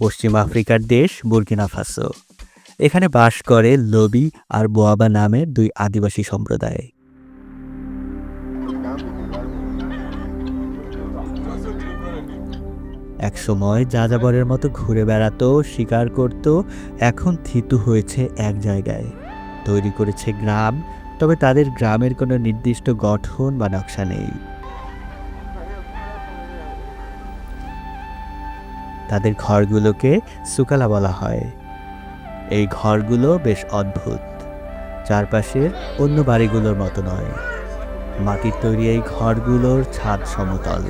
পশ্চিম আফ্রিকার দেশ Burkina Faso. এখানে বাস করে লবি আর বোয়াবা নামের দুই আদিবাসী সম্প্রদায়। এক একসময় যাযাবরের মতো ঘুরে বেড়াতো, শিকার করত, এখন থিতু হয়েছে এক জায়গায়। তৈরি করেছে গ্রাম, তবে তাদের গ্রামের কোনো নির্দিষ্ট গঠন বা নকশা নেই। তাদের ঘরগুলোকে সুকালা বলা হয়। এই ঘরগুলো বেশ অদ্ভুত। চারপাশের অন্য বাড়িগুলোর মতো নয়। মাটির তৈরি এই ঘরগুলোর ছাদ সমতল।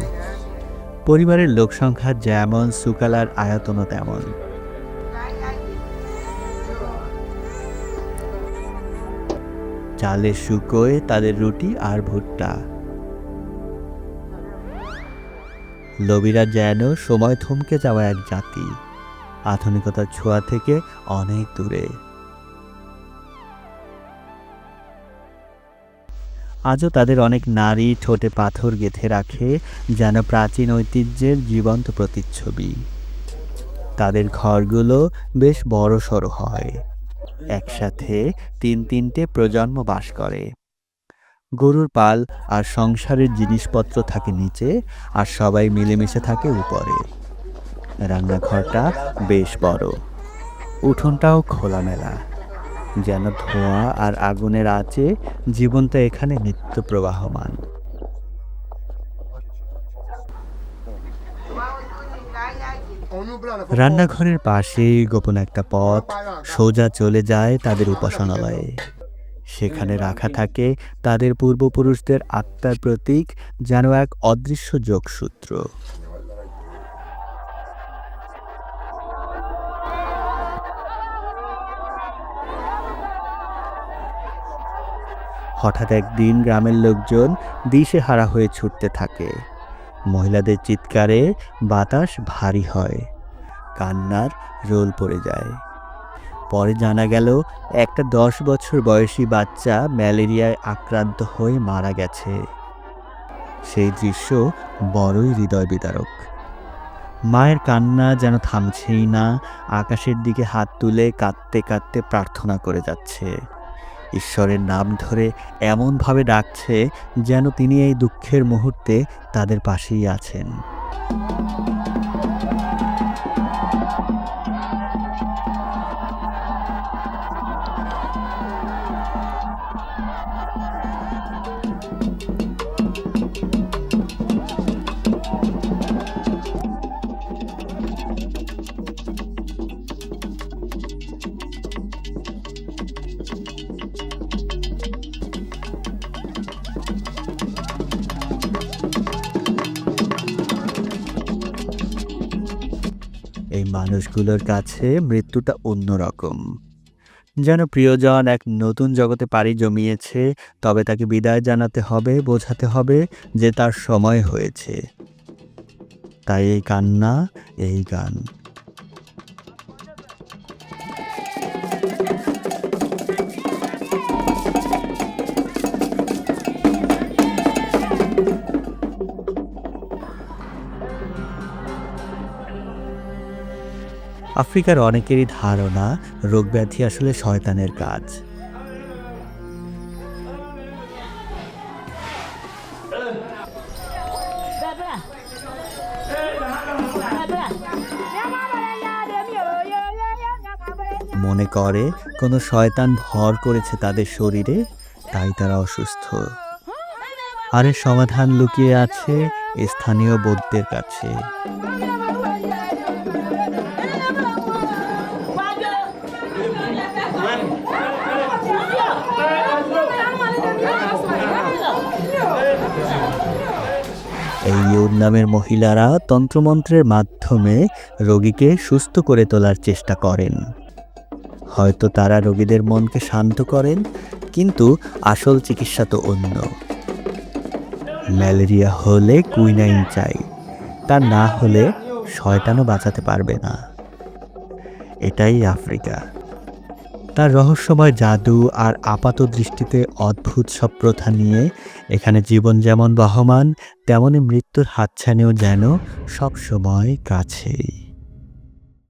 পরিবারের লোক সংখ্যা যেমন সুকালার আয়তনও তেমন। চালে শুকোয় তাদের রুটি আর ভুট্টা। লবিরা যেন সময় থমকে যাওয়া এক জাতি। আধুনিকতার ছোঁয়া থেকে অনেক দূরে। আজও তাদের অনেক নারী ঠোঁটে পাথর গেঁথে রাখে, যেন প্রাচীন ঐতিহ্যের জীবন্ত প্রতিচ্ছবি। তাদের ঘরগুলো বেশ বড় সড়ো হয়। একসাথে তিন তিনটে প্রজন্ম বাস করে। গরুর পাল আর সংসারের জিনিসপত্র থাকে নিচে আর সবাই মিলেমিশে থাকে উপরে। রান্নাঘরটা বেশ বড়। উঠোনটাও খোলামেলা। যেন ধোঁয়া আর আগুনের আঁচে জীবনটা এখানে নিত্য প্রবাহমান। রান্নাঘরের পাশেই গোপন একটা পথ। সোজা চলে যায় তাদের উপাসনালয়ে। সেখানে রাখা থাকে তাদের পূর্বপুরুষদের আত্মার প্রতীক, যেন এক অদৃশ্য যোগসূত্র। হঠাৎ একদিন গ্রামের লোকজন দিশে হারা হয়ে ছুটতে থাকে। মহিলাদের চিৎকারে বাতাস ভারী হয়। কান্নার রোল পড়ে যায়। পরে জানা গেল, একটা দশ বছর বয়সী বাচ্চা ম্যালেরিয়ায় আক্রান্ত হয়ে মারা গেছে। সেই দৃশ্য বড়ই হৃদয় বিদারক। মায়ের কান্না যেন থামছেই না, আকাশের দিকে হাত তুলে কাঁদতে কাঁদতে প্রার্থনা করে যাচ্ছে। ঈশ্বরের নাম ধরে এমনভাবে ডাকছে যেন তিনি এই দুঃখের মুহূর্তে তাদের পাশেই আছেন। এই মানুষগুলোর কাছে মৃত্যুটা অন্যরকম। যেন প্রিয়জন এক নতুন জগতে পাড়ি জমিয়েছে, তবে তাকে বিদায় জানাতে হবে, বোঝাতে হবে যে তার সময় হয়েছে। তাই এই কান্না, এই গান। আফ্রিকার অনেকেরই ধারণা রোগব্যাধি আসলে শয়তানের কাজ। মনে করে, কোনো শয়তান ভর করেছে তাদের শরীরে, তাই তারা অসুস্থ। আর সমাধান লুকিয়ে আছে স্থানীয় বৌদ্ধদের কাছে। এই ইউর নামের মহিলারা তন্ত্রমন্ত্রের মাধ্যমে রোগীকে সুস্থ করে তোলার চেষ্টা করেন। হয়তো তারা রোগীদের মনকে শান্ত করেন, কিন্তু আসল চিকিৎসা তো অন্য। ম্যালেরিয়া হলে কুইনাইন চাই, তা না হলে শয়তানও বাঁচাতে পারবে না। এটাই আফ্রিকা। তার রহস্যময় জাদু আর আপাত দৃষ্টিতে অদ্ভুত সব প্রথা নিয়ে এখানে জীবন যেমন বহমান তেমনই মৃত্যুর হাতছানিও যেন সবসময় কাছেই।